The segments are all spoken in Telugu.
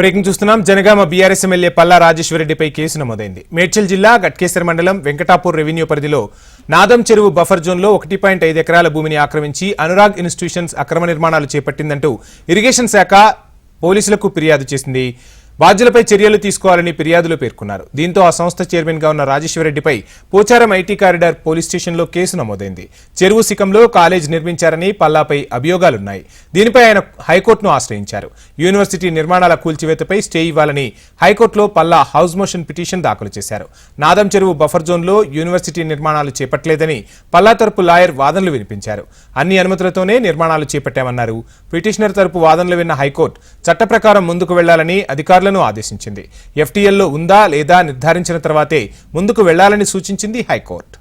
బ్రేకింగ్ చూస్తున్నాం. జనగామ బీఆర్ఎస్ ఎమ్మెల్యే పల్లా రాజేశ్వరరెడ్డిపై కేసు నమోదైంది. మేడ్చల్ జిల్లా గట్కేశ్వర మండలం వెంకటాపూర్ రెవెన్యూ పరిధిలో నాదం చెరువు బఫర్ జోన్లో ఒకటి పాయింట్ ఐదు ఎకరాల భూమిని ఆక్రమించి అనురాగ్ ఇన్స్టిట్యూషన్స్ అక్రమ నిర్మాణాలు చేపట్టిందంటూ ఇరిగేషన్ శాఖ పోలీసులకు ఫిర్యాదు చేసింది. బాధ్యులపై చర్యలు తీసుకోవాలని ఫిర్యాదులో పేర్కొన్నారు. దీంతో ఆ సంస్థ చైర్మన్గా ఉన్న రాజేశ్వరరెడ్డిపై పోచారం ఐటీ కారిడార్ పోలీస్ స్టేషన్లో కేసు నమోదైంది. చెరువు శిఖంలో కాలేజ్ నిర్మించారని పల్లాపై అభియోగాలున్నాయి. దీనిపై ఆయన హైకోర్టును ఆశ్రయించారు. యూనివర్సిటీ నిర్మాణాల కూల్చివేతపై స్టే ఇవ్వాలని హైకోర్టులో పల్లా హౌస్ మోషన్ పిటిషన్ దాఖలు చేశారు. నాదం చెరువు బఫర్ జోన్లో యూనివర్సిటీ నిర్మాణాలు చేపట్టలేదని పల్లా తరపు లాయర్ వాదనలు వినిపించారు. అన్ని అనుమతులతోనే నిర్మాణాలు చేపట్టామన్నారు. పిటిషనర్ తరపు వాదనలు విన్న హైకోర్టు చట్ట ముందుకు వెళ్ళాలని అధికారులు అధికారులను ఆదేశించింది. ఎఫ్టీఎల్లో ఉందా లేదా నిర్ధారించిన తర్వాతే ముందుకు వెళ్ళాలని సూచించింది high court.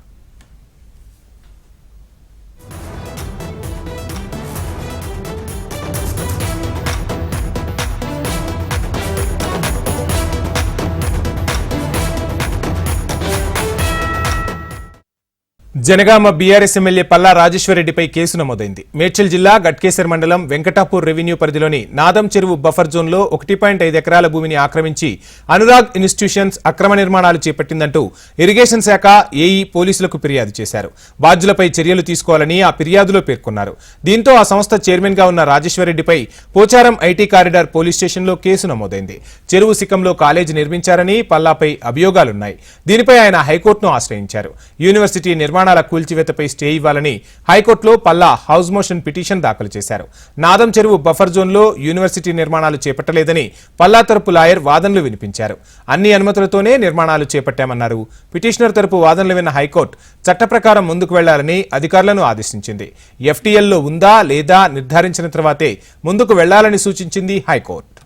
Jangaon BRS MLA Palla రాజేశ్వరరెడ్డిపై కేసు నమోదైంది. మేడ్చల్ జిల్లా గట్కేసర్ మండలం వెంకటాపూర్ రెవెన్యూ పరిధిలోని నాదం చెరువు బఫర్ జోన్లో ఒకటి పాయింట్ ఐదు ఎకరాల భూమిని ఆక్రమించి అనురాగ్ ఇన్స్టిట్యూషన్స్ అక్రమ నిర్మాణాలు చేపట్టిందంటూ ఇరిగేషన్ శాఖ ఏఈ పోలీసులకు ఫిర్యాదు చేశారు. బాధ్యులపై చర్యలు తీసుకోవాలని ఆ ఫిర్యాదులో పేర్కొన్నారు. దీంతో ఆ సంస్థ చైర్మన్గా ఉన్న రాజేశ్వరరెడ్డిపై పోచారం ఐటీ కారిడార్ పోలీస్ స్టేషన్లో కేసు నమోదైంది. చెరువు శిఖంలో కాలేజీ నిర్మించారని పల్లాపై అభియోగాలున్నాయి. దీనిపై ఆయన హైకోర్టును ఆశ్రయించారు. యూనివర్సిటీ నిర్మాణ నిర్మాణాల కూల్చివేతపై స్టే ఇవ్వాలని హైకోర్టులో పల్లా హౌస్ మోషన్ పిటిషన్ దాఖలు చేశారు. నాదం చెరువు బఫర్ జోన్లో యూనివర్సిటీ నిర్మాణాలు చేపట్టలేదని పల్లా తరపు లాయర్ వాదనలు వినిపించారు. అన్ని అనుమతులతోనే నిర్మాణాలు చేపట్టామన్నారు. పిటిషనర్ తరపు వాదనలు విన్న హైకోర్టు చట్టప్రకారం ముందుకు వెళ్ళాలని అధికారులను ఆదేశించింది. ఎఫ్టీఎల్లో ఉందా లేదా నిర్ధారించిన తర్వాతే ముందుకు వెళ్ళాలని సూచించింది హైకోర్టు.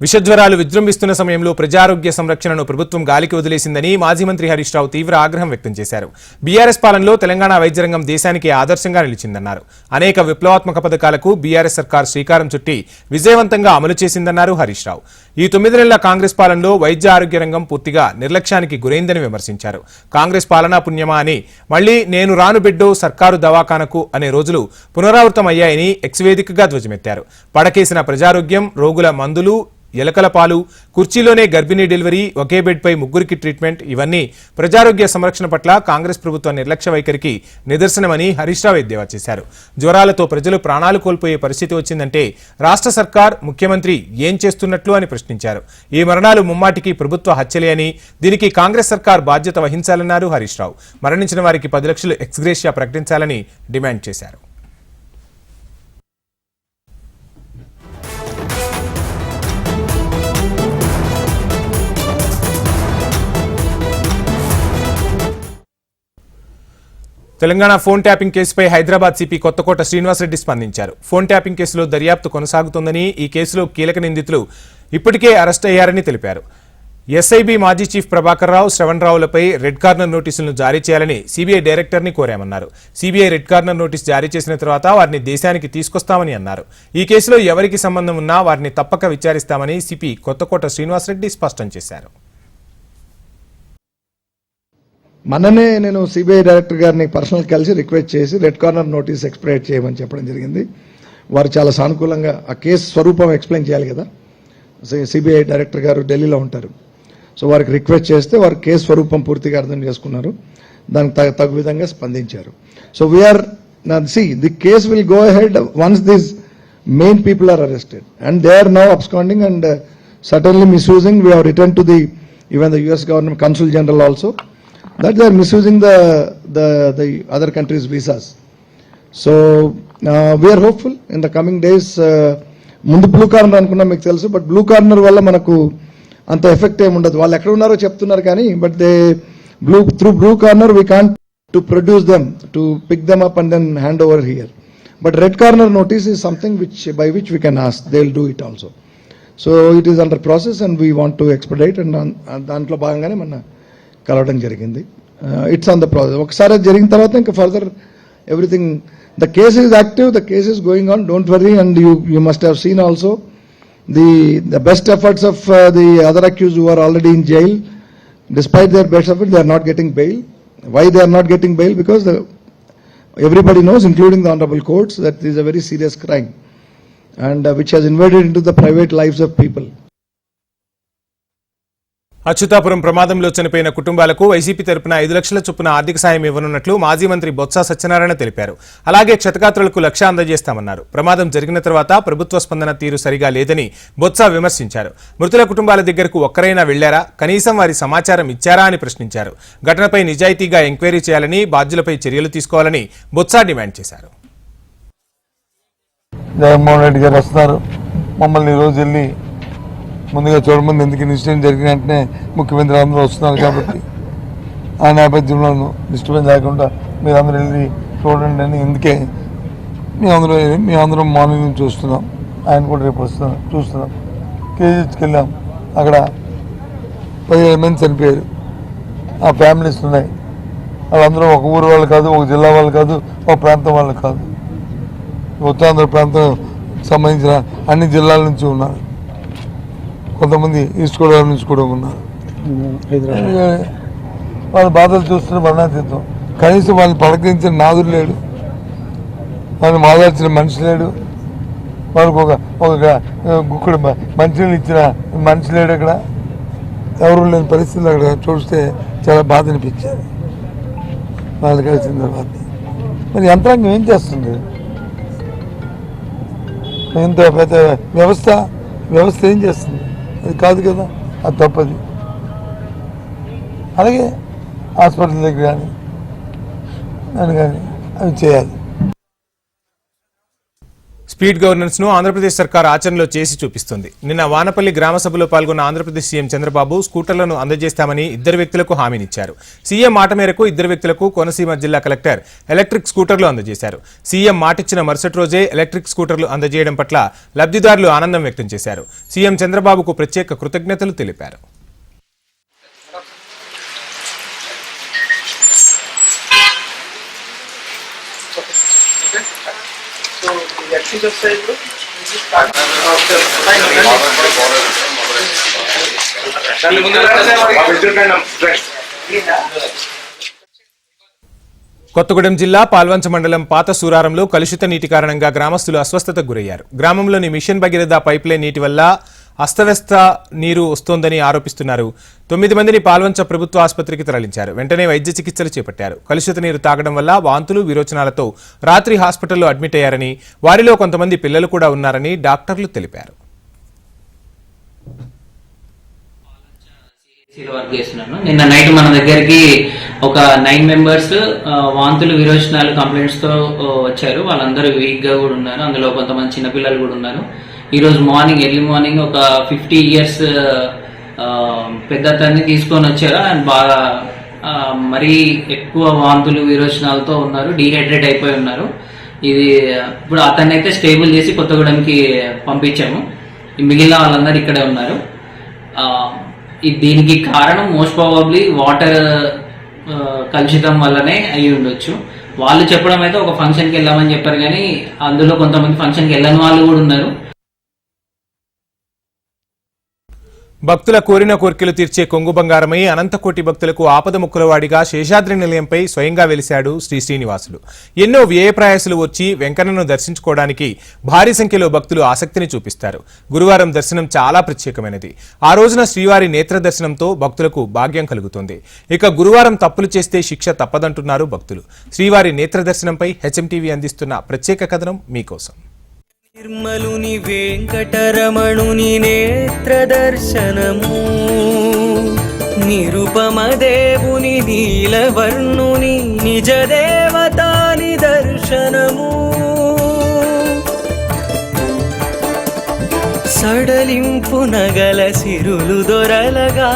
విషజ్వరాలు విజృంభిస్తున్న సమయంలో ప్రజారోగ్య సంరక్షణను ప్రభుత్వం గాలికి వదిలేసిందని మాజీ మంత్రి హరీష్ రావు తీవ్ర ఆగ్రహం వ్యక్తం చేశారు. బీఆర్ఎస్ పాలనలో తెలంగాణ వైద్యరంగం దేశానికి ఆదర్శంగా నిలిచిందన్నారు. అనేక విప్లవాత్మక పథకాలకు బీఆర్ఎస్ సర్కార్ శ్రీకారం చుట్టి విజయవంతంగా అమలు చేసిందన్నారు హరీష్ రావు. ఈ తొమ్మిది నెలల కాంగ్రెస్ పాలనలో వైద్య ఆరోగ్య రంగం పూర్తిగా నిర్లక్ష్యానికి గురైందని విమర్శించారు. కాంగ్రెస్ పాలనా పుణ్యమా అని మళ్ళీ నేను రాను బిడ్డో సర్కారు దవాఖానకు అనే రోజులు పునరావృతమయ్యాయని ఎక్స్వేదికగా ధ్వజమెత్తారు. పడకేసిన ప్రజారోగ్యం రోగుల మందులు ఎలకల పాలు కుర్చీలోనే గర్భిణీ డెలివరీ ఒకే బెడ్పై ముగ్గురికి ట్రీట్మెంట్ ఇవన్నీ ప్రజారోగ్య సంరక్షణ పట్ల కాంగ్రెస్ ప్రభుత్వ నిర్లక్ష్య వైఖరికి నిదర్శనమని హరీష్ రావు ఎద్దేవా చేశారు. జ్వరాలతో ప్రజలు ప్రాణాలు కోల్పోయే పరిస్థితి వచ్చిందంటే రాష్ట్ర సర్కార్ ముఖ్యమంత్రి ఏం చేస్తున్నట్లు అని ప్రశ్నించారు. ఈ మరణాలు ముమ్మాటికి ప్రభుత్వ హత్యలే అని దీనికి కాంగ్రెస్ సర్కార్ బాధ్యత వహించాలన్నారు హరీష్ రావు. మరణించిన వారికి పది లక్షలు ఎక్స్గ్రేషియా ప్రకటించాలని డిమాండ్ చేశారు. తెలంగాణ ఫోన్ ట్యాపింగ్ కేసుపై హైదరాబాద్ సిపి కొత్తకోట శ్రీనివాసరెడ్డి స్పందించారు. ఫోన్ ట్యాపింగ్ కేసులో దర్యాప్తు కొనసాగుతోందని ఈ కేసులో కీలక నిందితులు ఇప్పటికే అరెస్ట్ అయ్యారని తెలిపారు. ఎస్ఐబి మాజీ చీఫ్ ప్రభాకర్ రావు శ్రవణ్ రావులపై రెడ్ కార్నర్ నోటీసులను జారీ చేయాలని సిబిఐ డైరెక్టర్ని కోరామన్నారు. సిబిఐ రెడ్ కార్నర్ నోటీస్ జారీ చేసిన తర్వాత వారిని దేశానికి తీసుకొస్తామని అన్నారు. ఈ కేసులో ఎవరికి సంబంధం ఉన్నా వారిని తప్పక విచారిస్తామని సిపి కొత్తకోట శ్రీనివాసరెడ్డి స్పష్టం చేశారు. మననే నేను సిబిఐ డైరెక్టర్ గారిని పర్సనల్ కలిసి రిక్వెస్ట్ చేసి రెడ్ కార్నర్ నోటీస్ ఎక్స్ప్లెయిన్ చేయమని చెప్పడం జరిగింది. వారు చాలా సానుకూలంగా ఆ కేసు స్వరూపం ఎక్స్ప్లెయిన్ చేయాలి కదా. సిబిఐ డైరెక్టర్ గారు ఢిల్లీలో ఉంటారు. సో వారికి రిక్వెస్ట్ చేస్తే వారు కేసు స్వరూపం పూర్తిగా అర్థం చేసుకున్నారు. దానికి తగ తగు విధంగా స్పందించారు. So we are see the case will go ahead once this main people are arrested and they are now absconding and suddenly misusing we have return to the even the US government consul general also that they are misusing the the the other countries' visas. So uh, we are hopeful in the coming days. Uh, ముందు బ్లూ కార్నర్ అనుకున్నా మీకు తెలుసు బట్ బ్లూ కార్నర్ వల్ల మనకు అంత ఎఫెక్ట్ ఏమి ఉండదు వాళ్ళు ఎక్కడ ఉన్నారో చెప్తున్నారు కానీ but they blue through blue corner we can't to produce them to pick them up and then hand over here but red corner notice is something which by which we can as they will do it also so it is under process and we want to expedite and దాంట్లో భాగంగానే మన కలవడం జరిగింది. ఇట్స్ ఆన్ ద ప్రాసెస్ ఒకసారి జరిగిన తర్వాత ఇంకా further everything the case is active the case is going on don't worry and you you must have seen also the the best efforts of the other accused who are already in jail despite their best effort they are not getting bail why they are not getting bail because the everybody knows including the honourable courts that is a very serious crime crime and uh, which has invaded into the private lives of people. Achutapuram ప్రమాదంలో చనిపోయిన కుటుంబాలకు వైసీపీ తరపున ఐదు లక్షల చొప్పున ఆర్థిక సాయం ఇవ్వనున్నట్లు మాజీ మంత్రి బొత్స సత్యనారాయణ తెలిపారు. అలాగే క్షతగాత్రులకు లక్ష అందజేస్తామన్నారు. ప్రమాదం జరిగిన తర్వాత ప్రభుత్వ స్పందన తీరు సరిగా లేదని బొత్స విమర్శించారు. మృతుల కుటుంబాల దగ్గరకు ఒక్కరైనా వెళ్ళారా? కనీసం వారి సమాచారం ఇచ్చారా అని ప్రశ్నించారు. ఘటనపై నిజాయితీగా ఎంక్వైరీ చేయాలని బాధ్యులపై చర్యలు తీసుకోవాలని బొత్స డిమాండ్ చేశారు. జగన్మోహన్ రెడ్డి గారు వస్తున్నారు. మమ్మల్ని ఈరోజు వెళ్ళి ముందుగా చూడమంది ఎందుకు ఇన్సిడెంట్ జరిగిన వెంటనే ముఖ్యమంత్రి అందరూ వస్తున్నారు కాబట్టి ఆ నేపథ్యంలో డిస్టర్బెన్స్ లేకుండా మీరు అందరూ వెళ్ళి చూడండి అని ఎందుకే మేమందరూ అందరం మార్నింగ్ చూస్తున్నాం. ఆయన కూడా రేపు వస్తున్నాం చూస్తున్నాం. కేజీహెచ్కి వెళ్ళాం. అక్కడ పదిహేను మంది చనిపోయారు. ఆ ఫ్యామిలీస్ ఉన్నాయి. వాళ్ళందరూ ఒక ఊరు వాళ్ళు కాదు ఒక జిల్లా వాళ్ళు కాదు ఒక ప్రాంతం వాళ్ళు కాదు. ఉత్తరాంధ్ర ప్రాంతం సంబంధించిన అన్ని జిల్లాల నుంచి ఉన్నారు. కొంతమంది ఈస్ట్ గోదావరి నుంచి కూడా ఉన్నారు. వాళ్ళ బాధలు చూస్తున్న వర్ణాతీతం కనీసం వాళ్ళని పలకరించిన నాదుడు లేడు. వాళ్ళని మాదాల్చిన మనిషి లేడు. వాళ్ళకు ఒక ఒక గుక్కడు మ- మంచినీళ్ళు ఇచ్చిన మనిషి లేడు అక్కడ. ఎవరు లేని పరిస్థితులు అక్కడ చూస్తే చాలా బాధ అనిపించేది. వాళ్ళు కలిసిన తర్వాత. మరి యంత్రాంగం ఏం చేస్తుంది? ఇంత పెద్ద వ్యవస్థ వ్యవస్థ ఏం చేస్తుంది? అది కాదు కదా అది తప్పది. అలాగే హాస్పిటల్ దగ్గర కానీ అని కానీ అవి చేయాలి. స్పీడ్ గవర్నెన్స్ను ఆంధ్రప్రదేశ్ సర్కార్ ఆచరణలో చేసి చూపిస్తుంది. నిన్న వానపల్లి గ్రామ సభలో పాల్గొన్న ఆంధ్రప్రదేశ్ సీఎం చంద్రబాబు స్కూటర్లను అందజేస్తామని ఇద్దరు వ్యక్తులకు హామీనిచ్చారు. సీఎం మాట మేరకు ఇద్దరు వ్యక్తులకు కోనసీమ జిల్లా కలెక్టర్ ఎలక్ట్రిక్ స్కూటర్లు అందజేశారు. సీఎం మాటిచ్చిన మరుసటి రోజే ఎలక్ట్రిక్ స్కూటర్లు అందజేయడం పట్ల లబ్ధిదారులు ఆనందం వ్యక్తం చేశారు. సీఎం చంద్రబాబుకు ప్రత్యేక కృతజ్ఞతలు తెలిపారు సో ఎక్సైజ్ వస్తాయి కొత్తగూడెం జిల్లా పాల్వంచ మండలం పాత సూరారంలో కలుషిత నీటి కారణంగా గ్రామస్తులు అస్వస్థతకు గురయ్యారు. గ్రామంలోని మిషన్ భగీరథ పైప్లైన్ నీటి వల్ల అస్తవ్యస్త నీరు వస్తోందని ఆరోపిస్తున్నారు. తొమ్మిది మందిని పాల్వంచ ప్రభుత్వ ఆసుపత్రికి తరలించారు. వెంటనే వైద్య చికిత్సలు చేపట్టారు. కలుషిత నీరు తాగడం వల్ల వాంతులు విరోచనాలతో రాత్రి హాస్పిటల్లో అడ్మిట్ అయ్యారని వారిలో కొంతమంది పిల్లలు కూడా ఉన్నారని డాక్టర్లు తెలిపారు. వర్క్ చేస్తున్నాను. నిన్న నైట్ మన దగ్గరికి ఒక నైన్ మెంబర్స్ వాంతులు విరోచనాలు కంప్లైంట్స్తో వచ్చారు. వాళ్ళందరూ వీక్గా కూడా ఉన్నారు. అందులో కొంతమంది చిన్నపిల్లలు కూడా ఉన్నారు. ఈరోజు మార్నింగ్ ఎర్లీ మార్నింగ్ ఒక ఫిఫ్టీ ఇయర్స్ పెద్ద అతన్ని తీసుకొని వచ్చారు. అండ్ బాగా మరీ ఎక్కువ వాంతులు విరోచనాలతో ఉన్నారు. డీహైడ్రేట్ అయిపోయి ఉన్నారు. ఇది ఇప్పుడు అతన్ని అయితే స్టేబుల్ చేసి కొత్తగూడెంకి పంపించాము. మిగిలిన వాళ్ళందరూ ఇక్కడే ఉన్నారు. దీనికి కారణం మోస్ట్ ప్రాబబ్లీ వాటర్ కలుషితం వల్లనే అయి ఉండొచ్చు. వాళ్ళు చెప్పడం అయితే ఒక ఫంక్షన్కి వెళ్ళామని చెప్పారు కానీ అందులో కొంతమంది ఫంక్షన్కి వెళ్ళని వాళ్ళు కూడా ఉన్నారు. భక్తుల కోరిన కోరికలు తీర్చే కొంగు బంగారమై అనంతకోటి భక్తులకు ఆపద ముక్కులవాడిగా శేషాద్రి నిలయంపై స్వయంగా వెలిశాడు శ్రీ శ్రీనివాసులు. ఎన్నో వ్యయప్రాయసులు వచ్చి వెంకన్నను దర్శించుకోవడానికి భారీ సంఖ్యలో భక్తులు ఆసక్తిని చూపిస్తారు. గురువారం దర్శనం చాలా ప్రత్యేకమైనది. ఆ రోజున శ్రీవారి నేత్ర దర్శనంతో భక్తులకు భాగ్యం కలుగుతుంది. ఇక గురువారం తప్పులు చేస్తే శిక్ష తప్పదంటున్నారు భక్తులు. శ్రీవారి నేత్ర దర్శనంపై హెచ్ఎంటీవీ అందిస్తున్న ప్రత్యేక కథనం మీకోసం. నిర్మలుని వెంకటరమణుని నేత్ర దర్శనము నిరుపమదేవుని నీలవర్ణుని నిజ దేవతాని దర్శనము. సడలింపు నగల సిరులు దొరలగా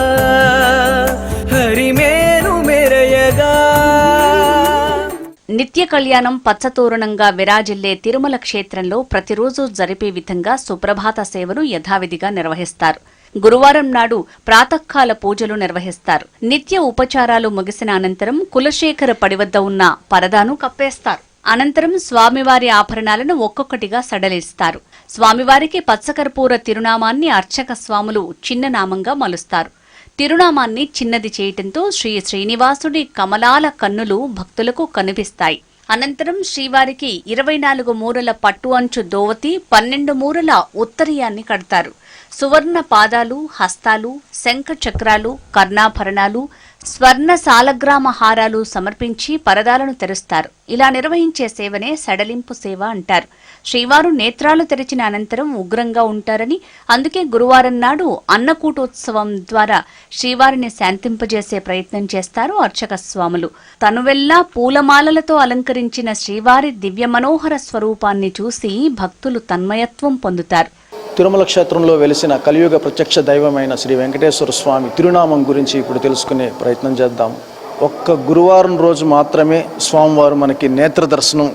నిత్య కళ్యాణం పచ్చతోరణంగా విరాజిల్లే తిరుమల క్షేత్రంలో ప్రతిరోజు జరిపే విధంగా సుప్రభాత సేవను యథావిధిగా నిర్వహిస్తారు. గురువారం నాడు ప్రాతకాల పూజలు నిర్వహిస్తారు. నిత్య ఉపచారాలు ముగిసిన అనంతరం కులశేఖర పడి వద్ద ఉన్న పరదాను కప్పేస్తారు. అనంతరం స్వామివారి ఆభరణాలను ఒక్కొక్కటిగా సడలిస్తారు. స్వామివారికి పచ్చకర్పూర తిరునామాన్ని అర్చక స్వాములు చిన్న నామంగా మలుస్తారు. తిరునామాన్ని చిన్నది చేయటంతో శ్రీ శ్రీనివాసుడి కమలాల కన్నులు భక్తులకు కనిపిస్తాయి. అనంతరం శ్రీవారికి ఇరవై నాలుగు మూరల పట్టు అంచు దోవతి పన్నెండు మూరల ఉత్తరీయాన్ని కడతారు. సువర్ణ పాదాలు హస్తాలు శంఖ చక్రాలు కర్ణాభరణాలు స్వర్ణ సాలగ్రామ హారాలు సమర్పించి పరదాలను తెరుస్తారు. ఇలా నిర్వహించే సేవనే సడలింపు సేవ అంటారు. శ్రీవారు నేత్రాలు తెరిచిన అనంతరం ఉగ్రంగా ఉంటారని అందుకే గురువారం నాడు అన్నకూటోత్సవం ద్వారా శ్రీవారిని శాంతింపజేసే ప్రయత్నం చేస్తారు అర్చక స్వాములు తనువెల్లా పూలమాలలతో అలంకరించిన శ్రీవారి దివ్య మనోహర స్వరూపాన్ని చూసి భక్తులు తన్మయత్వం పొందుతారు. తిరుమల క్షేత్రంలో వెలిసిన కలియుగ ప్రత్యక్ష దైవమైన శ్రీ వెంకటేశ్వర స్వామి తిరునామం గురించి ఇప్పుడు తెలుసుకునే ప్రయత్నం చేద్దాం. ఒక్క గురువారం రోజు మాత్రమే స్వామివారు మనకి నేత్ర దర్శనం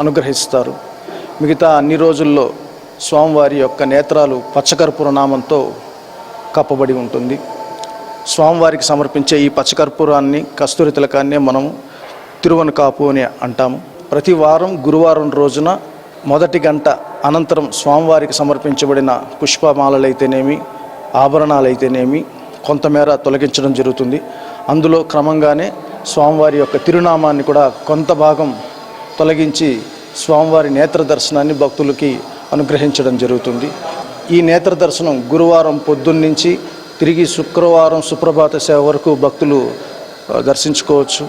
అనుగ్రహిస్తారు. మిగతా అన్ని రోజుల్లో స్వామివారి యొక్క నేత్రాలు పచ్చకర్పూర నామంతో కప్పబడి ఉంటుంది. స్వామివారికి సమర్పించే ఈ పచ్చకర్పూరాన్ని కస్తూరి తిలకాన్నే మనం తిరువనకాపు అని అంటాము. ప్రతి వారం గురువారం రోజున మొదటి గంట అనంతరం స్వామివారికి సమర్పించబడిన పుష్పమాలలైతేనేమి ఆభరణాలైతేనేమి కొంతమేర తొలగించడం జరుగుతుంది. అందులో క్రమంగానే స్వామివారి యొక్క తిరునామాన్ని కూడా కొంత భాగం తొలగించి స్వామివారి నేత్ర దర్శనాన్ని భక్తులకి అనుగ్రహించడం జరుగుతుంది. ఈ నేత్ర దర్శనం గురువారం పొద్దున్నుంచి తిరిగి శుక్రవారం సుప్రభాత సేవ వరకు భక్తులు దర్శించుకోవచ్చు.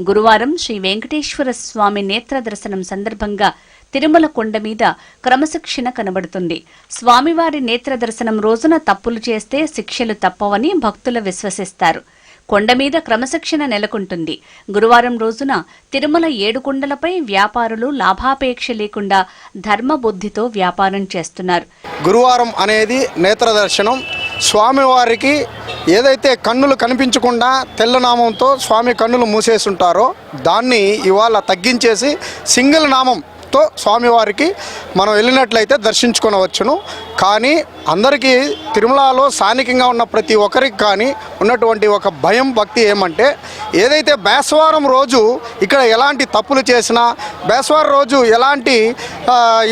గురువారం శ్రీ వెంకటేశ్వర స్వామి నేత్ర దర్శనం సందర్భంగా తిరుమల కొండ మీద క్రమశిక్షణ కనబడుతుంది. స్వామివారి నేత్ర దర్శనం రోజున తప్పులు చేస్తే శిక్షలు తప్పవని భక్తులు విశ్వసిస్తారు. కొండ మీద క్రమశిక్షణ నెలకొంటుంది. గురువారం రోజున తిరుమల ఏడుకొండలపై వ్యాపారులు లాభాపేక్ష లేకుండా ధర్మబుద్ధితో వ్యాపారం చేస్తున్నారు. గురువారం అనేది నేత్ర దర్శనం. స్వామివారికి ఏదైతే కన్నులు కనిపించకుండా తెల్లనామంతో స్వామి కన్నులు మూసేసుంటారో దాన్ని ఇవాళ తగ్గించేసి సింగిల్ తో స్వామివారికి మనం వెళ్ళినట్లయితే దర్శించుకొనవచ్చును. కానీ అందరికీ తిరుమలలో స్థానికంగా ఉన్న ప్రతి ఒక్కరికి కానీ ఉన్నటువంటి ఒక భయం భక్తి ఏమంటే ఏదైతే బేస్వారం రోజు ఇక్కడ ఎలాంటి తప్పులు చేసినా బేస్వారం రోజు ఎలాంటి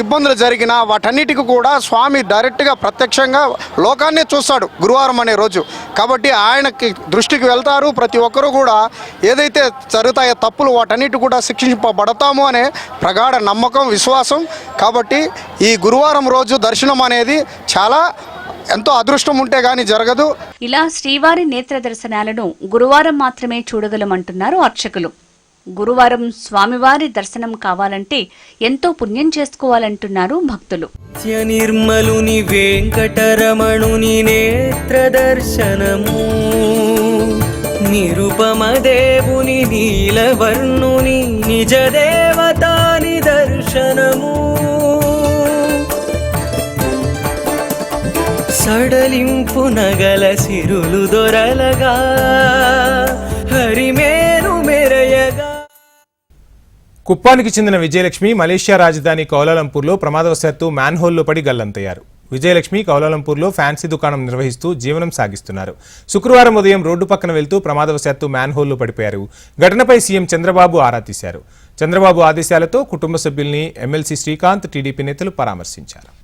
ఇబ్బందులు జరిగినా వాటన్నిటికీ కూడా స్వామి డైరెక్ట్గా ప్రత్యక్షంగా లోకాన్నే చూస్తాడు గురువారం అనే రోజు. కాబట్టి ఆయనకి దృష్టికి వెళ్తారు. ప్రతి ఒక్కరూ కూడా ఏదైతే జరుగుతాయో తప్పులు వాటన్నిటి కూడా శిక్షింపబడతాము అనే ప్రగాఢ నమ్మకం విశ్వాసం. కాబట్టి ఈ గురువారం రోజు దర్శనం అనేది చాలా ఎంతో అదృష్టం ఉంటే కానీ జరగదు. ఇలా శ్రీవారి నేత్ర దర్శనాలను గురువారం మాత్రమే చూడగలమంటున్నారు అర్చకులు. గురువారం స్వామివారి దర్శనం కావాలంటే ఎంతో పుణ్యం చేసుకోవాలంటున్నారు భక్తులు. నిర్మలుని వెంకటరమణుని నేత్ర దర్శనము నిరుపమ దేవుని నీలవర్ణుని నిజ సడలింపు నగల సిరులు దొరలగా హరిమేరు మెరయగా. కుప్పానికి చెందిన విజయలక్ష్మి మలేషియా రాజధాని కౌలాలంపూర్లో ప్రమాదవశాత్తు మ్యాన్హోల్లో పడి గల్లంతయ్యారు. విజయలక్ష్మి కౌలాలంపూర్లో ఫ్యాన్సీ దుకాణం నిర్వహిస్తూ జీవనం సాగిస్తున్నారు. శుక్రవారం ఉదయం రోడ్డు పక్కన వెళ్తూ ప్రమాదవశాత్తు మ్యాన్హోల్లో పడిపోయారు. ఘటనపై సీఎం చంద్రబాబు ఆరా తీశారు. చంద్రబాబు ఆదేశాలతో కుటుంబ సభ్యుల్ని ఎమ్మెల్సీ శ్రీకాంత్ టీడీపీ నేతలు పరామర్శించారు.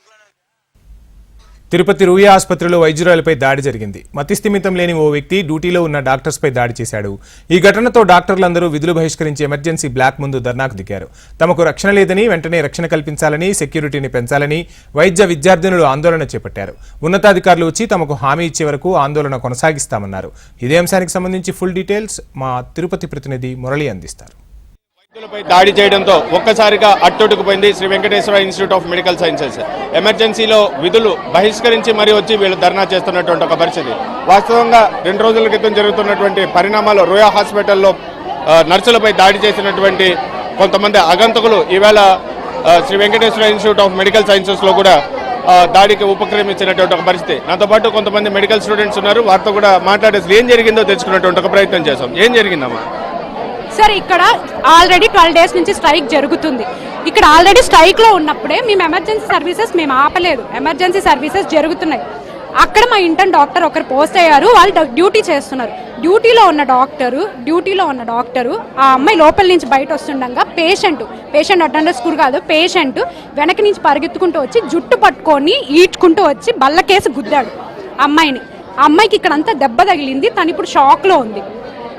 తిరుపతి రూయ ఆసుపత్రిలో వైద్యురాలపై దాడి జరిగింది. మతిస్థిమితం లేని ఓ వ్యక్తి డ్యూటీలో ఉన్న డాక్టర్స్పై దాడి చేశాడు. ఈ ఘటనతో డాక్టర్లందరూ విధులు బహిష్కరించి ఎమర్జెన్సీ బ్లాక్ ముందు ధర్నాకు దిగారు. తమకు రక్షణ లేదని వెంటనే రక్షణ కల్పించాలని సెక్యూరిటీని పెంచాలని వైద్య విద్యార్థినులు ఆందోళన చేపట్టారు. ఉన్నతాధికారులు వచ్చి తమకు హామీ ఇచ్చే వరకు ఆందోళన కొనసాగిస్తామన్నారు. ఇదే అంశానికి సంబంధించి ఫుల్ డీటెయిల్స్ మా తిరుపతి ప్రతినిధి మురళి అందిస్తారు. వ్యక్తులపై దాడి చేయడంతో ఒక్కసారిగా అట్టొట్టుకుపోయింది Sri Venkateswara institute of medical sciences. ఎమర్జెన్సీలో విధులు బహిష్కరించి మరీ వచ్చి వీళ్ళు ధర్నా చేస్తున్నటువంటి ఒక పరిస్థితి. వాస్తవంగా రెండు రోజుల క్రితం జరుగుతున్నటువంటి పరిణామాలు రోయా హాస్పిటల్లో నర్సులపై దాడి చేసినటువంటి కొంతమంది అగంతకులు ఈవేళ Sri Venkateswara institute of medical సైన్సెస్లో కూడా దాడికి ఉపక్రమించినటువంటి ఒక పరిస్థితి. నాతో పాటు కొంతమంది మెడికల్ స్టూడెంట్స్ ఉన్నారు. వారితో కూడా మాట్లాడేసి ఏం జరిగిందో తెలుసుకున్నటువంటి ఒక ప్రయత్నం చేశాం. ఏం జరిగిందమ్మా? సార్ ఇక్కడ ఆల్రెడీ ట్వెల్వ్ డేస్ నుంచి స్ట్రైక్ జరుగుతుంది. ఇక్కడ ఆల్రెడీ స్ట్రైక్లో ఉన్నప్పుడే మేము ఎమర్జెన్సీ సర్వీసెస్ మేము ఆపలేదు. ఎమర్జెన్సీ సర్వీసెస్ జరుగుతున్నాయి. అక్కడ మా ఇంటర్న్ డాక్టర్ ఒకరు పోస్ట్ అయ్యారు. వాళ్ళు డ్యూటీ చేస్తున్నారు. డ్యూటీలో ఉన్న డాక్టరు డ్యూటీలో ఉన్న డాక్టరు ఆ అమ్మాయి లోపల నుంచి బయట వస్తుండగా పేషెంట్ పేషెంట్ అటెండర్ స్కూల్ కాదు పేషెంట్ వెనక నుంచి పరిగెత్తుకుంటూ వచ్చి జుట్టు పట్టుకొని ఈడ్చుకుంటూ వచ్చి బల్లకేసి గుద్దాడు అమ్మాయిని. అమ్మాయికి ఇక్కడంతా దెబ్బ తగిలింది. తను ఇప్పుడు షాక్లో ఉంది.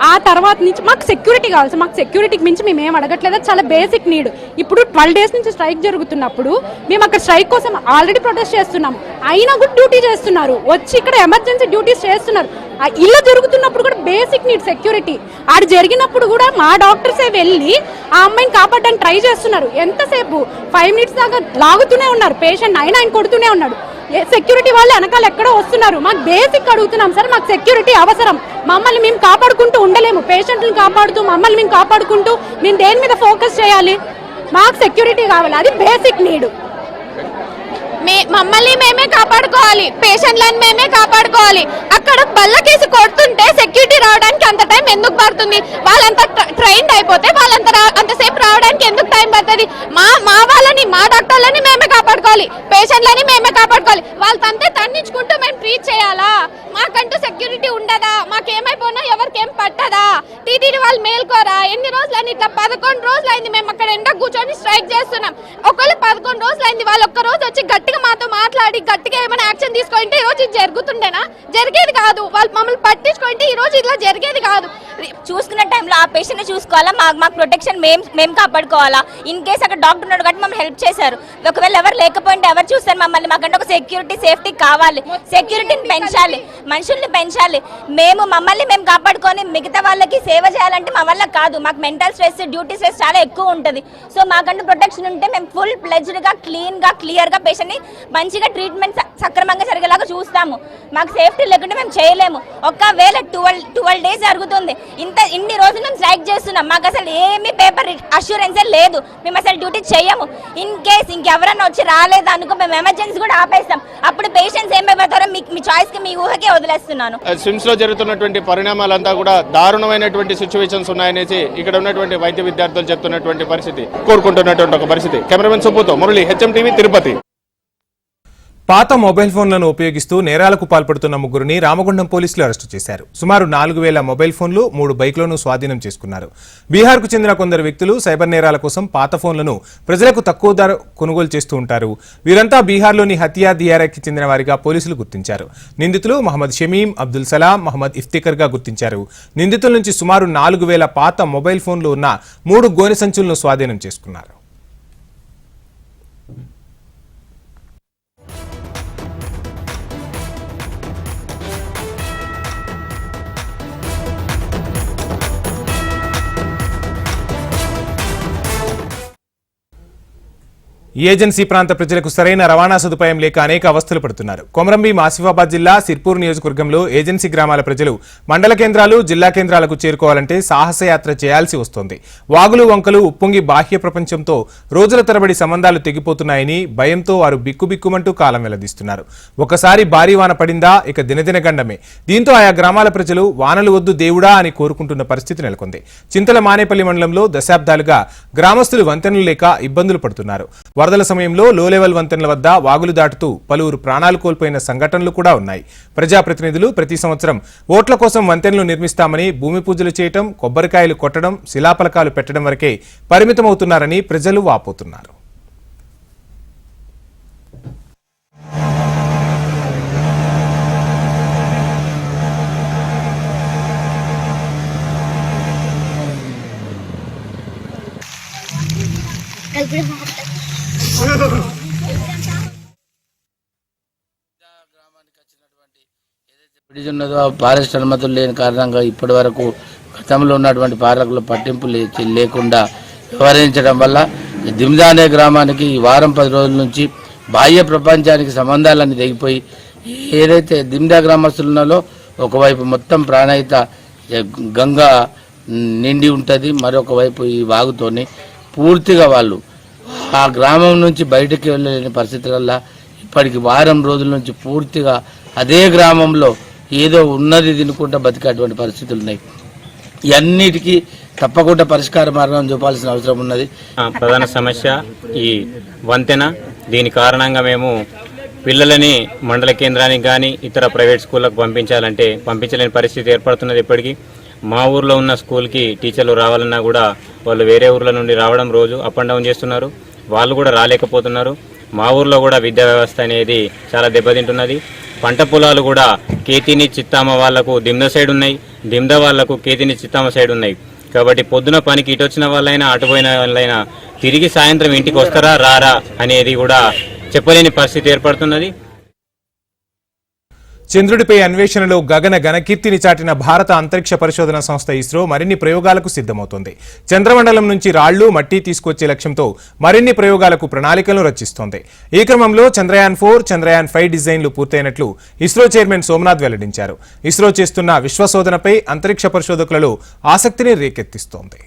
ఆ తర్వాత నుంచి మాకు సెక్యూరిటీ కావాలి మాకు సెక్యూరిటీకి మించి మేము ఏం అడగట్లేదు చాలా బేసిక్ నీడ్ ఇప్పుడు ట్వెల్వ్ డేస్ నుంచి స్ట్రైక్ జరుగుతున్నప్పుడు మేము అక్కడ స్ట్రైక్ కోసం ఆల్రెడీ ప్రొటెస్ట్ చేస్తున్నాం అయినా కూడా డ్యూటీ చేస్తున్నారు. వచ్చి ఇక్కడ ఎమర్జెన్సీ డ్యూటీస్ చేస్తున్నారు. ఆ ఇల్లు జరుగుతున్నప్పుడు కూడా బేసిక్ నీడ్ సెక్యూరిటీ ఆడ జరిగినప్పుడు కూడా మా డాక్టర్సే వెళ్ళి ఆ అమ్మాయిని కాపాడడానికి ట్రై చేస్తున్నారు. ఎంతసేపు? ఫైవ్ మినిట్స్ దాకా లాగుతూనే ఉన్నారు. పేషెంట్ అయినా ఆయన కొడుతూనే ఉన్నాడు. సెక్యూరిటీ వాళ్ళు వెనకాల ఎక్కడో వస్తున్నారు. మాకు బేసిక్ అడుగుతున్నాం సార్ మాకు సెక్యూరిటీ అవసరం. మమ్మల్ని మేము కాపాడుకుంటూ ఉండలేము. పేషెంట్లను కాపాడుతూ మమ్మల్ని మేము కాపాడుకుంటూ మేము దేని మీద ఫోకస్ చేయాలి? మాకు సెక్యూరిటీ కావాలి. అది బేసిక్ నీడు మే మమ్మల్ని మేమే కాపాడుకోవాలి. పేషెంట్లను మేమే కాపాడుకోవాలి. అక్కడ బల్ల కేసు కొడుతుంటే సెక్యూరిటీ రావడానికి అంత టైం ఎందుకు పడుతుంది? వాళ్ళంతా ట్రైన్ అయిపోతే వాళ్ళంత అంతసేపు రావడానికి ఎందుకు టైం పడుతుంది? మా మా వాళ్ళని మా డాక్టర్లని మేమే కాపాడుకోవాలి. పేషెంట్లని మేమే కాపాడుకోవాలి. వాళ్ళు తంతే తన్నించుకుంటూ మేము ట్రీట్ చేయాలా? మాకంటూ సెక్యూరిటీ ఉండదా? మాకేమైపోయినా ఎవరికేం పట్టదా? టీటీడీ వాళ్ళు మేల్కోరా? ఎన్ని రోజులని ఇట్లా పదకొండు రోజులు అయింది మేము అక్కడ ఎండ కూర్చొని స్ట్రైక్ చేస్తున్నాం. ఒకళ్ళు పదకొండు రోజులు అయింది వాళ్ళు ఒక్క రోజు వచ్చి గట్టిగా మాతో మాట్లాడి గట్టిగా ఏమైనా యాక్షన్ తీసుకుంటే ఈ రోజు ఇది జరుగుతుండేనా? జరిగేది కాదు. వాళ్ళు మమ్మల్ని పట్టించుకుంటే ఈ రోజు ఇలా జరిగేది కాదు. చూసుకున్న టైంలో ఆ పేషెంట్ చూసుకోవాలా? మాకు మాకు ప్రొటెక్షన్ మేము మేము కాపాడుకోవాలా? ఇన్ కేస్ అక్కడ డాక్టర్ ఉన్నాడు కాబట్టి మమ్మల్ని హెల్ప్ చేశారు. ఒకవేళ ఎవరు లేకపోతే ఎవరు చూస్తారు మమ్మల్ని? మాకంటే ఒక సెక్యూరిటీ సేఫ్టీ కావాలి. సెక్యూరిటీని పెంచాలి. మనుషుల్ని పెంచాలి. మేము మమ్మల్ని మేము కాపాడుకొని మిగతా వాళ్ళకి సేవ చేయాలంటే మా వల్ల కాదు. మాకు మెంటల్ స్ట్రెస్ డ్యూటీ స్ట్రెస్ చాలా ఎక్కువ ఉంటుంది. సో మాకంటూ ప్రొటెక్షన్ ఉంటే మేము ఫుల్ ప్లెజ్డ్గా క్లీన్గా క్లియర్గా పేషెంట్ని మంచిగా ట్రీట్మెంట్ సక్రమంగా జరిగేలాగా చూస్తాము. మాకు సేఫ్టీ లేకుండా మేము చేయలేము. ఒకవేళ ట్వెల్వ్ ట్వెల్వ్ డేస్ జరుగుతుంది. ఇంత ఇన్ని రోజులు మేము స్ట్రైక్ చేస్తున్నాం. మాకు అసలు ఏమీ పేపర్ అష్యూరెన్సే లేదు. మేము అసలు డ్యూటీ చేయము. ఇన్ కేస్ ఇంకెవరన్నా వచ్చి రాలేదు అనుకో మేము ఎమర్జెన్సీ కూడా ఆపేస్తాం. అప్పుడు పేషెంట్స్ ఏం భయపడతారో మీ మీ చాయిస్కి మీ ఊహకే వదిలేస్తున్నాను. Eh, స్విమ్స్లో జరుగుతున్నటువంటి పరిణామాలంతా కూడా దారుణమైనటువంటి సిచ్యువేషన్స్ ఉన్నాయనేసి ఇక్కడ ఉన్నటువంటి వైద్య విద్యార్థులు చెప్తున్నటువంటి పరిస్థితి కోరుకుంటున్నటువంటి ఒక పరిస్థితి. కెమెరామెన్ సుబ్బుతో మురళి హెచ్ఎం టీవీ తిరుపతి. పాత మొబైల్ ఫోన్లను ఉపయోగిస్తూ నేరాలకు పాల్పడుతున్న ముగ్గురిని రామగుండం పోలీసులు అరెస్టు చేశారు. సుమారు నాలుగు వేల మొబైల్ ఫోన్లు మూడు బైక్లను స్వాధీనం చేసుకున్నారు. బీహార్కు చెందిన కొందరు వ్యక్తులు సైబర్ నేరాల కోసం పాత ఫోన్లను ప్రజలకు తక్కువ ధర కొనుగోలు చేస్తూ ఉంటారు. వీరంతా బీహార్లోని హతియా దియారాకి చెందిన వారిగా పోలీసులు గుర్తించారు. నిందితులు మహమ్మద్ షమీం అబ్దుల్ సలాం మహమ్మద్ ఇఫ్తికర్గా గుర్తించారు. నిందితుల నుంచి సుమారు నాలుగు వేల పాత మొబైల్ ఫోన్లు ఉన్న మూడు గోనె సంచులను స్వాధీనం చేసుకున్నారు. ఏజెన్సీ ప్రాంత ప్రజలకు సరైన రవాణా సదుపాయం లేక అనేక అవస్థలు పడుతున్నారు. కొమరంభీం ఆసిఫాబాద్ జిల్లా సిర్పూర్ నియోజకవర్గంలో ఏజెన్సీ గ్రామాల ప్రజలు మండల కేంద్రాలు జిల్లా కేంద్రాలకు చేరుకోవాలంటే సాహసయాత్ర చేయాల్సి వస్తోంది. వాగులు వంకలు ఉప్పొంగి బాహ్య ప్రపంచంతో రోజుల తరబడి సంబంధాలు తెగిపోతున్నాయని భయంతో వారు బిక్కుబిక్కుమంటూ కాలం వెల్లదీస్తున్నారు ఒకసారి భారీ వాన పడిందా ఇక దినదిన గండమే. దీంతో ఆయా గ్రామాల ప్రజలు వానలు వద్దు దేవుడా అని కోరుకుంటున్న పరిస్థితి నెలకొంది. చింతల మానేపల్లి మండలంలో దశాబ్దాలుగా గ్రామస్తులు వంతెనలు లేక ఇబ్బందులు పడుతున్నారు. వరదల సమయంలో లో లెవెల్ వంతెనల వద్ద వాగులు దాటుతూ పలువురు ప్రాణాలు కోల్పోయిన సంఘటనలు కూడా ఉన్నాయి. ప్రజాప్రతినిధులు ప్రతి సంవత్సరం ఓట్ల కోసం వంతెనలు నిర్మిస్తామని భూమి పూజలు చేయటం కొబ్బరికాయలు కొట్టడం శిలాఫలకాలు పెట్టడం వరకే పరిమితమవుతున్నారని ప్రజలు వాపోతున్నారు. బ్రిడ్జ్ ఉన్నదో ఆ ఫారెస్ట్ అనుమతులు లేని కారణంగా ఇప్పటి వరకు గతంలో ఉన్నటువంటి పాలకుల పట్టింపు లే- లేకుండా వ్యవహరించడం వల్ల ఈ దిమ్దా అనే గ్రామానికి ఈ వారం పది రోజుల నుంచి బాహ్య ప్రపంచానికి సంబంధాలన్నీ తెగిపోయి ఏదైతే దిమ్దా గ్రామస్తులున్నాలో ఒకవైపు మొత్తం ప్రాణహిత గంగా నిండి ఉంటుంది మరొక వైపు ఈ వాగుతోని పూర్తిగా వాళ్ళు ఆ గ్రామం నుంచి బయటికి వెళ్ళలేని పరిస్థితులల్లా ఇప్పటికి వారం రోజుల నుంచి పూర్తిగా అదే గ్రామంలో ఏదో ఉన్నది తినుకుంటా బతికేటువంటి పరిస్థితులు ఉన్నాయి. ఇవన్నిటికీ తప్పకుండా పరిష్కార మార్గం చూపాల్సిన అవసరం ఉన్నది. ప్రధాన సమస్య ఈ వంతెన. దీని కారణంగా మేము పిల్లలని మండల కేంద్రానికి కానీ ఇతర ప్రైవేట్ స్కూళ్ళకు పంపించాలంటే పంపించలేని పరిస్థితి ఏర్పడుతున్నది ఇప్పటికీ. మా ఊర్లో ఉన్న స్కూల్కి టీచర్లు రావాలన్నా కూడా వాళ్ళు వేరే ఊర్ల నుండి రావడం రోజు అప్ అండ్ డౌన్ చేస్తున్నారు. వాళ్ళు కూడా రాలేకపోతున్నారు. మా ఊర్లో కూడా విద్యా వ్యవస్థ అనేది చాలా దెబ్బతింటున్నది. పంట పొలాలు కూడా కేతిని చిత్తామ వాళ్ళకు దిమ్ద సైడ్ ఉన్నాయి దిమ్ద వాళ్ళకు కేతిని చిత్తామ సైడ్ ఉన్నాయి. కాబట్టి పొద్దున పనికి ఇటు వచ్చిన వాళ్ళైనా అటు పోయిన వాళ్ళైనా తిరిగి సాయంత్రం ఇంటికి వస్తారా రారా అనేది కూడా చెప్పలేని పరిస్థితి ఏర్పడుతున్నది. చంద్రుడిపై అన్వేషణలో గగన ఘనకీర్తిని చాటిన భారత అంతరిక్ష పరిశోధన సంస్థ ఇస్రో మరిన్ని ప్రయోగాలకు సిద్ధమవుతోంది. చంద్రమండలం నుంచి రాళ్ళు మట్టి తీసుకొచ్చే లక్ష్యంతో మరిన్ని ప్రయోగాలకు ప్రణాళికలను రచిస్తోంది. ఈ క్రమంలో చంద్రయాన్ ఫోర్ చంద్రయాన్ ఫైవ్ డిజైన్లు పూర్తయినట్లు ఇస్రో చైర్మన్ సోమనాథ్ వెల్లడించారు. ఇస్రో చేస్తున్న విశ్వశోధనపై అంతరిక్ష పరిశోధకులలో ఆసక్తిని రేకెత్తిస్తోంది.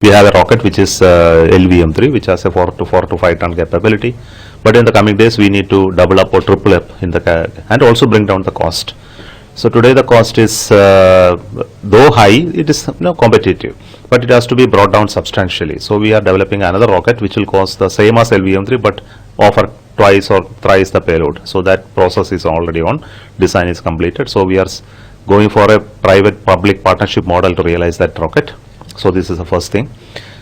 We have a rocket which is uh, LVM3, which has a 4 to 4 to 5 ton capability. But in the coming days, we need to double up or triple up in the and also bring down the cost. So today the cost is, uh, though high, it is you know, competitive, but it has to be brought down substantially. So we are developing another rocket which will cost the same as LVM3, but offer twice or thrice the payload. So that process is already on. Design is completed. So we are going for a private-public partnership model to realize that rocket. So this is the first thing.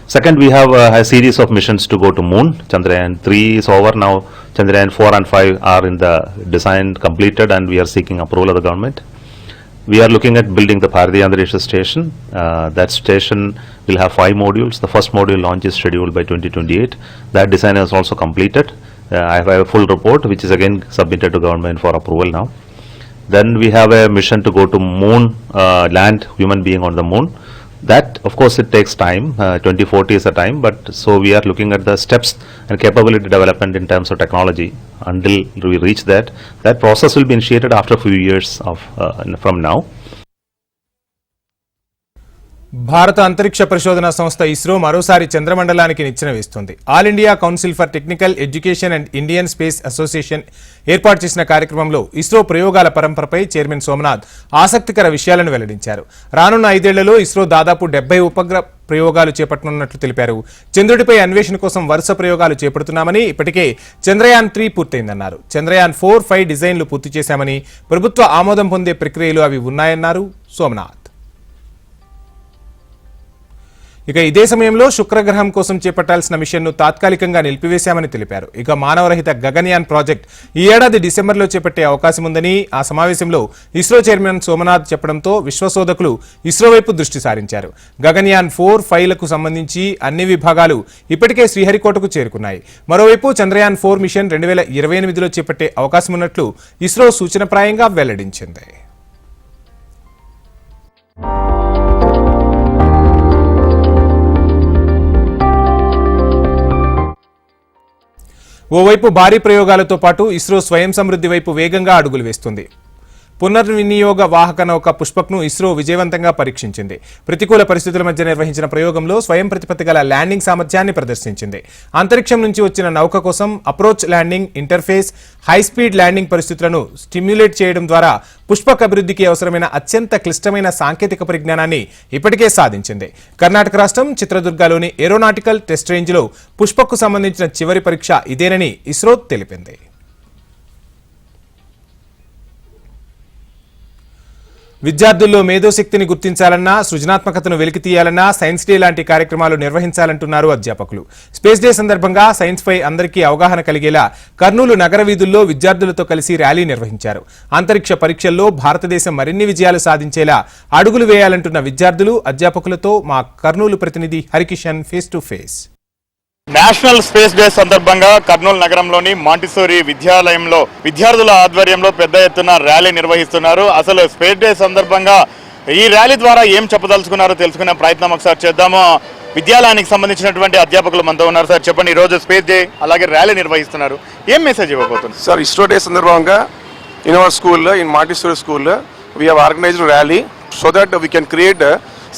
Second, we have uh, a series of missions to go to moon. Chandrayaan 3 is over now. Chandrayaan 4 and 5 are in the design completed and we are seeking approval of the government. We are looking at building the Bharati Antarisha station. Uh, that station will have five modules. The first module launch is scheduled by 2028. That design is also completed. Uh, I have a full report which is again submitted to government for approval now. Then we have a mission to go to moon, uh, land human being on the moon. That, of course, it takes time. Uh, 2040 is the time, but so we are looking at the steps and capability development in terms of technology until we reach that. That process will be initiated after a few years of uh, from now. భారత అంతరిక్ష పరిశోధన సంస్థ ఇస్రో మరోసారి చంద్రమండలానికి నిచ్చెన వేస్తుంది. All India council for technical education and Indian space association ఏర్పాటు చేసిన కార్యక్రమంలో ఇస్రో ప్రయోగాల పరంపరపై చైర్మన్ సోమనాథ్ ఆసక్తికర విషయాలను వెల్లడించారు. రానున్న ఐదేళ్ళలో ఇస్రో దాదాపు డెబ్బై ఉపగ్రహ ప్రయోగాలు చేపట్టనున్నట్లు తెలిపారు. చంద్రుడిపై అన్వేషణ కోసం వరుస ప్రయోగాలు చేపడుతున్నామని ఇప్పటికే చంద్రయాన్ త్రీ పూర్తయిందన్నారు. చంద్రయాన్ ఫోర్ ఫైవ్ డిజైన్లు పూర్తి చేశామని ప్రభుత్వ ఆమోదం పొందే ప్రక్రియలు అవి ఉన్నాయన్నారు సోమనాథ్. ఇక ఇదే సమయంలో శుక్రగ్రహం కోసం చేపట్టాల్సిన మిషన్ను తాత్కాలికంగా నిలిపివేశామని తెలిపారు. ఇక మానవరహిత గగన్యాన్ ప్రాజెక్ట్ ఈ ఏడాది డిసెంబర్లో చేపట్టే అవకాశం ఉందని ఆ సమావేశంలో ఇస్రో చైర్మన్ సోమనాథ్ చెప్పడంతో విశ్వశోధకులు ఇస్రో వైపు దృష్టి సారించారు. గగన్యాన్ ఫోర్ ఫైవ్లకు సంబంధించి అన్ని విభాగాలు ఇప్పటికే శ్రీహరికోటకు చేరుకున్నాయి. మరోవైపు చంద్రయాన్ ఫోర్ మిషన్ రెండు వేల ఇరవై ఎనిమిదిలో చేపట్టే అవకాశం ఉన్నట్లు ఇస్రో సూచనప్రాయంగా వెల్లడించింది. ఓవైపు భారీ ప్రయోగాలతో పాటు ఇస్రో స్వయం సమృద్ధి వైపు వేగంగా అడుగులు వేస్తుంది. పునర్వినియోగ వాహక నౌక పుష్పక్ను ఇస్రో విజయవంతంగా పరీక్షించింది. ప్రతికూల పరిస్థితుల మధ్య నిర్వహించిన ప్రయోగంలో స్వయం ప్రతిపత్తి గల ల్యాండింగ్ సామర్థ్యాన్ని ప్రదర్శించింది. అంతరిక్షం నుంచి వచ్చిన నౌక కోసం approach landing interface high speed landing పరిస్థితులను స్టిమ్యులేట్ చేయడం ద్వారా పుష్పక్ అభివృద్ధికి అవసరమైన అత్యంత క్లిష్టమైన సాంకేతిక పరిజ్ఞానాన్ని ఇప్పటికే సాధించింది. కర్ణాటక రాష్ట్రం చిత్రదుర్గలోని ఏరోనాటికల్ టెస్ట్ రేంజ్లో పుష్పక్కు సంబంధించిన చివరి పరీక్ష ఇదేనని ఇస్రో తెలిపింది. విద్యార్థుల్లో మేధోశక్తిని గుర్తించాలన్నా సృజనాత్మకతను వెలికితీయాలన్నా సైన్స్ డే లాంటి కార్యక్రమాలు నిర్వహించాలంటున్నారు అధ్యాపకులు. స్పేస్ డే సందర్భంగా సైన్స్ పై అందరికీ అవగాహన కలిగేలా కర్నూలు నగర వీధుల్లో విద్యార్థులతో కలిసి ర్యాలీ నిర్వహించారు. అంతరిక్ష పరీక్షల్లో భారతదేశం మరిన్ని విజయాలు సాధించేలా అడుగులు వేయాలంటున్న విద్యార్థులు అధ్యాపకులతో మా కర్నూలు ప్రతినిధి Harikishan face to face national space day సందర్భంగా కర్నూలు నగరంలోని మాంటిసోరి విద్యాలయంలో విద్యార్థుల ఆధ్వర్యంలో పెద్ద ఎత్తున ర్యాలీ నిర్వహిస్తున్నారు. అసలు స్పేస్ డే సందర్భంగా ఈ ర్యాలీ ద్వారా ఏం చెప్పదలుచుకున్నారో తెలుసుకునే ప్రయత్నం ఒకసారి చేద్దాము. విద్యాలయానికి సంబంధించినటువంటి అధ్యాపకులు మనతో ఉన్నారు సార్. చెప్పండి ఈరోజు రోజు స్పేస్ డే అలాగే ర్యాలీ నిర్వహిస్తున్నారు. ఏం మెసేజ్ ఇవ్వబోతుంది సార్ ఇస్రో డే సందర్భంగా ఇన్ అవర్ స్కూల్లో ఇన్ మాంటిసోరి స్కూల్లో we have organised rally so that that can create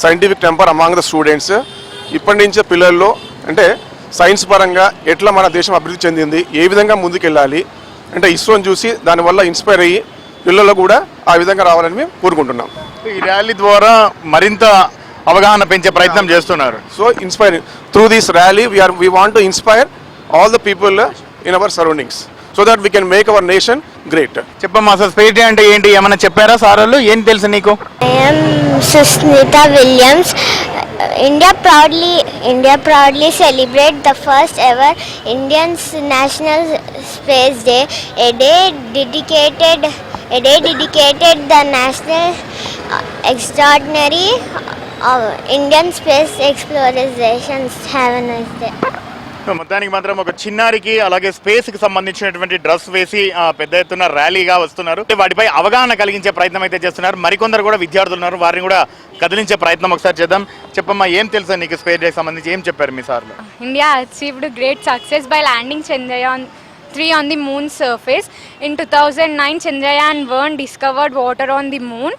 scientific temper scientific the students ఇప్పటి నుంచే పిల్లల్లో అంటే సైన్స్ పరంగా ఎట్లా మన దేశం అభివృద్ధి చెందింది ఏ విధంగా ముందుకెళ్ళాలి అంటే ఇస్రోని చూసి దానివల్ల ఇన్స్పైర్ అయ్యి పిల్లలు కూడా ఆ విధంగా రావాలని మేము కోరుకుంటున్నాం. ఈ ర్యాలీ ద్వారా మరింత అవగాహన పెంచే ప్రయత్నం చేస్తున్నారు. So inspire through this rally we are we want to inspire all the people in our surroundings so that we can make our nation great చెప్పమ్మా అసలు స్పేస్ డే అంటే ఏంటి? ఏమైనా చెప్పారా సార్ వాళ్ళు? ఏం తెలుసు నీకు? Susmita Williams. India proudly India proudly celebrate the first ever Indian National Space Day, a day dedicated a day dedicated the national uh, extraordinary uh, Indian space explorations. Have a nice day. మొత్తానికి మాత్రం ఒక చిన్నారికి అలాగే స్పేస్కి సంబంధించినటువంటి డ్రెస్ వేసి పెద్ద ఎత్తున ర్యాలీగా వస్తున్నారు. వాటిపై అవగాహన కలిగించే ప్రయత్నం అయితే చేస్తున్నారు. మరికొందరు కూడా విద్యార్థులు ఉన్నారు. వారిని కూడా కదిలించే ప్రయత్నం ఒకసారి చేద్దాం. చెప్పమ్మా ఏం తెలుసా నీకు స్పేస్ డే సంబంధించి? ఏం చెప్పారు మీ సార్లు? India achieved great success by landing Chandrayaan 3 on the moon's surface. In 2009, Chandrayaan 1 discovered water on the moon.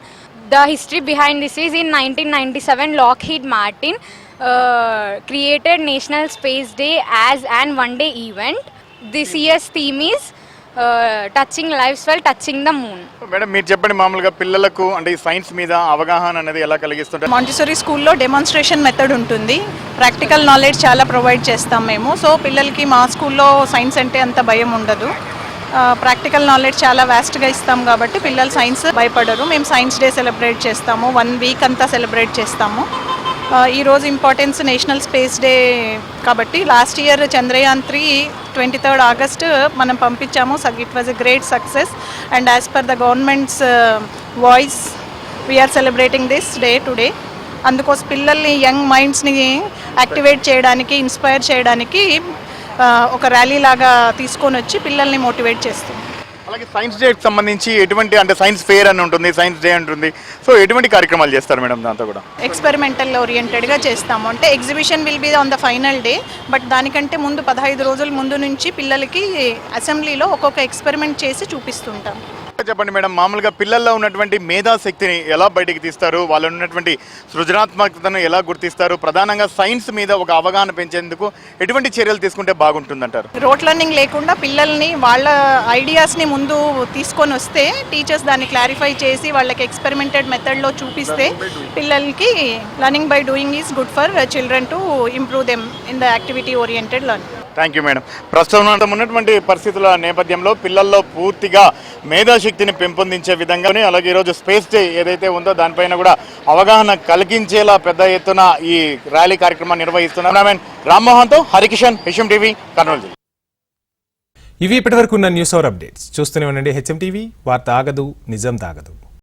The history behind this is in 1997, Lockheed Martin uh, created National Space Day as an one-day event. This year's theme is uh, touching lives while touching the moon. Madam మీరు చెప్పండి మామూలుగా పిల్లలకు అంటే ఈ సైన్స్ మీద అవగాహన అనేది ఎలా కలిగిస్తుంటారు? మాంటిసరీ స్కూల్లో డెమాన్స్ట్రేషన్ మెథడ్ ఉంటుంది. ప్రాక్టికల్ నాలెడ్జ్ చాలా ప్రొవైడ్ చేస్తాం మేము. సో పిల్లలకి మా స్కూల్లో సైన్స్ అంటే అంత భయం ఉండదు. ప్రాక్టికల్ నాలెడ్జ్ చాలా వ్యాస్ట్గా ఇస్తాం కాబట్టి పిల్లలు సైన్స్ భయపడరు. మేము సైన్స్ డే సెలబ్రేట్ చేస్తాము. వన్ వీక్ అంతా సెలబ్రేట్ చేస్తాము. ఈరోజు ఇంపార్టెన్స్ నేషనల్ స్పేస్ డే కాబట్టి last year Chandrayaan three twenty third August మనం పంపించాము. It was a great success and as per the government's voice we are celebrating this day today అందుకోసం పిల్లల్ని యంగ్ మైండ్స్ని యాక్టివేట్ చేయడానికి ఇన్స్పైర్ చేయడానికి uh, ఒక ర్యాలీ లాగా తీసుకొని వచ్చి పిల్లల్ని మోటివేట్ చేస్తుంది. అలాగే సైన్స్ డేకి సంబంధించి ఎటువంటి అంటే సైన్స్ ఫేర్ అని ఉంటుంది సైన్స్ డే ఉంటుంది సో ఎటువంటి కార్యక్రమాలు చేస్తారు మేడం దాంతో కూడా? ఎక్స్పెరిమెంటల్ ఓరియంటెడ్గా చేస్తాము. అంటే exhibition will be on the final day but దానికంటే ముందు పదహైదు రోజుల ముందు నుంచి పిల్లలకి అసెంబ్లీలో ఒక్కొక్క ఎక్స్పెరిమెంట్ చేసి చూపిస్తుంటాం. చెప్పండి మేడం మామూలుగా పిల్లల్లో ఉన్నటువంటి మేధాశక్తిని ఎలా బయటికి తీస్తారు? వాళ్ళు ఉన్నటువంటి సృజనాత్మకతను ఎలా గుర్తిస్తారు? ప్రధానంగా సైన్స్ మీద ఒక అవగాహన పెంచేందుకు ఎటువంటి చర్యలు తీసుకుంటే బాగుంటుందంటారు? రోట్ లర్నింగ్ లేకుండా పిల్లల్ని వాళ్ళ ఐడియాస్ని ముందు తీసుకొని వస్తే టీచర్స్ దాన్ని క్లారిఫై చేసి వాళ్ళకి ఎక్స్పెరిమెంటెడ్ మెథడ్లో చూపిస్తే పిల్లలకి learning by doing is good for children to improve them in the activity oriented learning. Thank you madam ప్రస్తుతం ఉన్నటువంటి పరిస్థితుల నేపథ్యంలో పిల్లల్లో పూర్తిగా మేధాశక్తిని పెంపొందించే విధంగానే అలాగే ఈరోజు స్పేస్ డే ఏదైతే ఉందో దానిపైన కూడా అవగాహన కలిగించేలా పెద్ద ఎత్తున ఈ ర్యాలీ కార్యక్రమాన్ని నిర్వహిస్తున్నాం రామ్మోహన్తో హరికిషన్ హెచ్ఎం టీవీ కర్నూలు ఇవి ఇప్పటివరకు ఉన్న న్యూస్ అవర్ అప్డేట్స్ చూస్తూనే ఉండండి హెచ్ఎం టీవీ వార్త ఆగదు నిజం తాగదు.